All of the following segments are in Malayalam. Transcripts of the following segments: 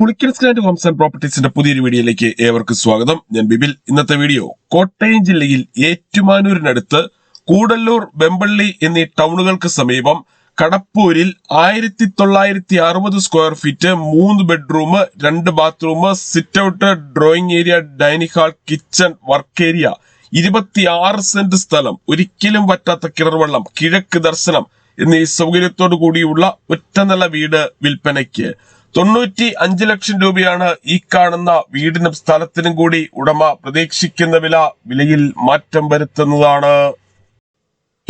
പുളിക്കൽ സ്റ്റാൻഡ് ഹോംസ് ആൻഡ് പ്രോപ്പർട്ടീസിന്റെ പുതിയൊരു വീഡിയോയിലേക്ക് ഏവർക്കും സ്വാഗതം. ഞാൻ ബിബിൽ ഇന്നത്തെ വീഡിയോ കോട്ടയം ജില്ലയിൽ ഏറ്റുമാനൂരിനടുത്ത് കൂടല്ലൂർ വെമ്പള്ളി എന്നീ ടൗണുകൾക്ക് സമീപം കടപ്പൂരിൽ ആയിരത്തി തൊള്ളായിരത്തി അറുപത് സ്ക്വയർ ഫീറ്റ് മൂന്ന് ബെഡ്റൂം രണ്ട് bathroom sit out drawing area dining hall kitchen work area ഇരുപത്തിയാറ് സെന്റ് സ്ഥലം ഒരിക്കലും പറ്റാത്ത കിണർവെള്ളം കിഴക്ക് ദർശനം എന്നീ സൗകര്യത്തോടു കൂടിയുള്ള ഒറ്റനില വീട് വിൽപ്പനയ്ക്ക് തൊണ്ണൂറ്റി അഞ്ച് ലക്ഷം രൂപയാണ് ഈ കാണുന്ന വീടിനും സ്ഥലത്തിനും കൂടി ഉടമ പ്രതീക്ഷിക്കുന്ന വില വിലയിൽ മാറ്റം വരുത്തുന്നതാണ്.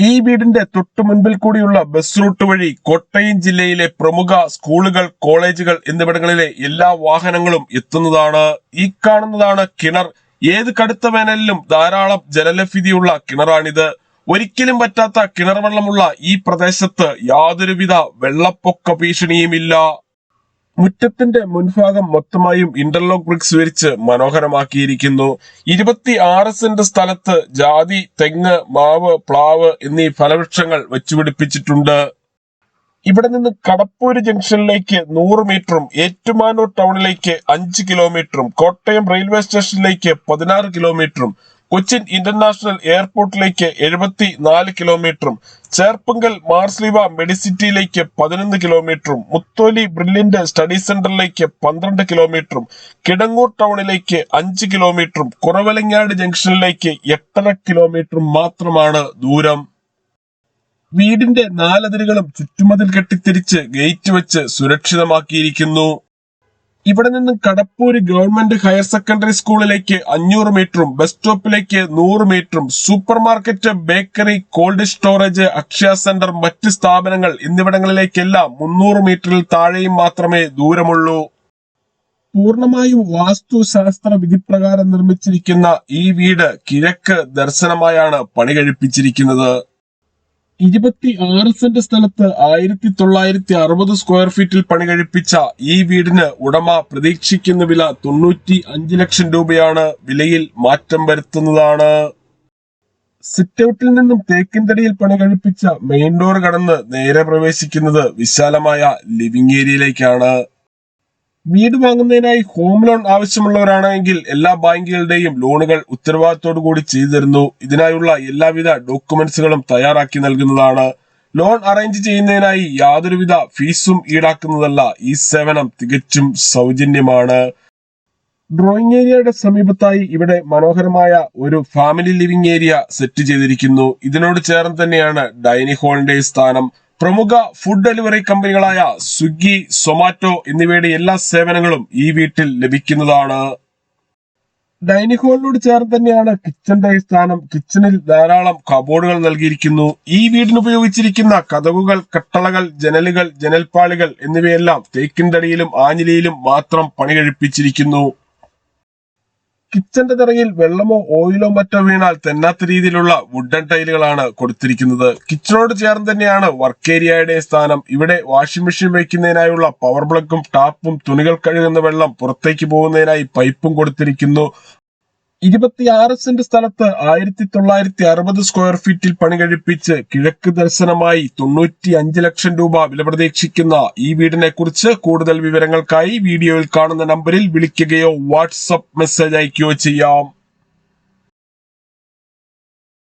ഈ വീടിന്റെ തൊട്ടു മുൻപിൽ കൂടിയുള്ള ബസ് റൂട്ട് വഴി കോട്ടയം ജില്ലയിലെ പ്രമുഖ സ്കൂളുകൾ കോളേജുകൾ എന്നിവിടങ്ങളിലെ എല്ലാ വാഹനങ്ങളും എത്തുന്നതാണ്. ഈ കാണുന്നതാണ് കിണർ. ഏത് കടുത്ത വേനലിലും ധാരാളം ജലലഭ്യതയുള്ള കിണറാണിത്. ഒരിക്കലും പറ്റാത്ത കിണർ വെള്ളമുള്ള ഈ പ്രദേശത്ത് യാതൊരുവിധ വെള്ളപ്പൊക്ക ഭീഷണിയുമില്ല. മുറ്റത്തിന്റെ മുൻഭാഗം മൊത്തമായും ഇന്റർലോക്ക് ബ്രിക്സ് വിരിച്ച് മനോഹരമാക്കിയിരിക്കുന്നു. ഇരുപത്തി ആറ് സെന്റ് സ്ഥലത്ത് ജാതി തെങ്ങ് മാവ് പ്ലാവ് എന്നീ ഫലവൃക്ഷങ്ങൾ വെച്ചുപിടിപ്പിച്ചിട്ടുണ്ട്. ഇവിടെ നിന്ന് കടപ്പൂര് ജംഗ്ഷനിലേക്ക് നൂറ് മീറ്ററും ഏറ്റുമാനൂർ ടൗണിലേക്ക് അഞ്ച് കിലോമീറ്ററും കോട്ടയം റെയിൽവേ സ്റ്റേഷനിലേക്ക് പതിനാറ് കിലോമീറ്ററും കൊച്ചിൻ ഇന്റർനാഷണൽ എയർപോർട്ടിലേക്ക് എഴുപത്തി നാല് കിലോമീറ്ററും ചേർപ്പുങ്കൽ മാർസ്ലിവ മെഡിസിറ്റിയിലേക്ക് പതിനൊന്ന് കിലോമീറ്ററും മുത്തോലി ബ്രില്ലിന്റെ സ്റ്റഡി സെന്ററിലേക്ക് പന്ത്രണ്ട് കിലോമീറ്ററും കിടങ്ങൂർ ടൗണിലേക്ക് അഞ്ച് കിലോമീറ്ററും കുറവലങ്ങാട് ജംഗ്ഷനിലേക്ക് എട്ടര കിലോമീറ്ററും മാത്രമാണ് ദൂരം. വീടിന്റെ നാലതിരുകളും ചുറ്റുമതിൽ കെട്ടിത്തിരിച്ച് ഗേറ്റ് വെച്ച് സുരക്ഷിതമാക്കിയിരിക്കുന്നു. ഇവിടെ നിന്ന് കടപ്പൂര് ഗവൺമെന്റ് ഹയർ സെക്കൻഡറി സ്കൂളിലേക്ക് അഞ്ഞൂറ് മീറ്ററും ബസ് സ്റ്റോപ്പിലേക്ക് നൂറ് മീറ്ററും supermarket bakery cold storage Akshaya centre മറ്റ് സ്ഥാപനങ്ങൾ എന്നിവിടങ്ങളിലേക്കെല്ലാം മുന്നൂറ് മീറ്ററിൽ താഴെയും മാത്രമേ ദൂരമുള്ളൂ. പൂർണമായും വാസ്തുശാസ്ത്ര വിധിപ്രകാരം നിർമ്മിച്ചിരിക്കുന്ന ഈ വീട് കിഴക്ക് ദർശനമായാണ് പണി കഴിപ്പിച്ചിരിക്കുന്നത് ഇരുപത്തി ആറ് സെന്റ് സ്ഥലത്ത് ആയിരത്തി തൊള്ളായിരത്തി അറുപത് സ്ക്വയർ ഫീറ്റിൽ പണി കഴിപ്പിച്ച ഈ വീടിന് ഉടമ പ്രതീക്ഷിക്കുന്ന വില തൊണ്ണൂറ്റി അഞ്ച് ലക്ഷം രൂപയാണ് വിലയിൽ മാറ്റം വരുത്തുന്നതാണ്. സിറ്റ് ഔട്ടിൽ നിന്നും തേക്കിൻതടിയിൽ പണി കഴിപ്പിച്ച മെയിൻ ഡോർ കടന്ന് നേരെ പ്രവേശിക്കുന്നത് വിശാലമായ ലിവിംഗ് ഏരിയയിലേക്കാണ് വീട് വാങ്ങുന്നതിനായി ഹോം ലോൺ ആവശ്യമുള്ളവരാണെങ്കിൽ എല്ലാ ബാങ്കുകളുടെയും ലോണുകൾ ഉത്തരവാദിത്തോടു കൂടി ചെയ്തു തരുന്നു ഇതിനായുള്ള എല്ലാവിധ ഡോക്യുമെന്റ്സുകളും തയ്യാറാക്കി നൽകുന്നതാണ്. ലോൺ അറേഞ്ച് ചെയ്യുന്നതിനായി യാതൊരുവിധ ഫീസും ഈടാക്കുന്നതല്ല ഈ സേവനം തികച്ചും സൗജന്യമാണ്. ഡ്രോയിങ് ഏരിയയുടെ സമീപത്തായി ഇവിടെ മനോഹരമായ ഒരു ഫാമിലി ലിവിംഗ് ഏരിയ സെറ്റ് ചെയ്തിരിക്കുന്നു. ഇതിനോട് ചേർന്ന് തന്നെയാണ് ഡൈനിങ് ഹാളിന്റെ സ്ഥാനം. പ്രമുഖ ഫുഡ് ഡെലിവറി കമ്പനികളായ സ്വിഗ്ഗി സൊമാറ്റോ എന്നിവയുടെ എല്ലാ സേവനങ്ങളും ഈ വീട്ടിൽ ലഭിക്കുന്നതാണ്. ഡൈനിങ് ഹാളിനോട് ചേർന്ന് തന്നെയാണ് കിച്ചന്റെ സ്ഥാനം. കിച്ചണിൽ ധാരാളം കബോർഡുകൾ നൽകിയിരിക്കുന്നു. ഈ വീടിന് ഉപയോഗിച്ചിരിക്കുന്ന കതകുകൾ കട്ടളകൾ ജനലുകൾ ജനൽപ്പാളികൾ എന്നിവയെല്ലാം തേക്കിൻതടിയിലും ആഞ്ഞിലിയിലും മാത്രം പണി കഴിപ്പിച്ചിരിക്കുന്നു കിച്ചന്റെ തറയിൽ വെള്ളമോ ഓയിലോ മറ്റോ വീണാൽ തെന്നാത്ത രീതിയിലുള്ള വുഡൻ ടൈലുകളാണ് കൊടുത്തിരിക്കുന്നത്. കിച്ചണോട് ചേർന്ന് തന്നെയാണ് വർക്ക് ഏരിയയുടെ സ്ഥാനം. ഇവിടെ വാഷിംഗ് മെഷീൻ വയ്ക്കുന്നതിനായുള്ള പവർ പ്ലഗും ടാപ്പും തുണികൾ കഴുകുന്ന വെള്ളം പുറത്തേക്ക് പോകുന്നതിനായി പൈപ്പും കൊടുത്തിരിക്കുന്നു. ഇരുപത്തിയാറ് സെന്റ് സ്ഥലത്ത് ആയിരത്തി തൊള്ളായിരത്തി അറുപത് സ്ക്വയർ ഫീറ്റിൽ പണി കഴിപ്പിച്ച് കിഴക്ക് ദർശനമായി തൊണ്ണൂറ്റി അഞ്ച് ലക്ഷം രൂപ വില പ്രതീക്ഷിക്കുന്ന ഈ വീടിനെ കുറിച്ച് കൂടുതൽ വിവരങ്ങൾക്കായി വീഡിയോയിൽ കാണുന്ന നമ്പറിൽ വിളിക്കുകയോ വാട്സപ്പ് മെസ്സേജ് അയക്കുകയോ ചെയ്യാം.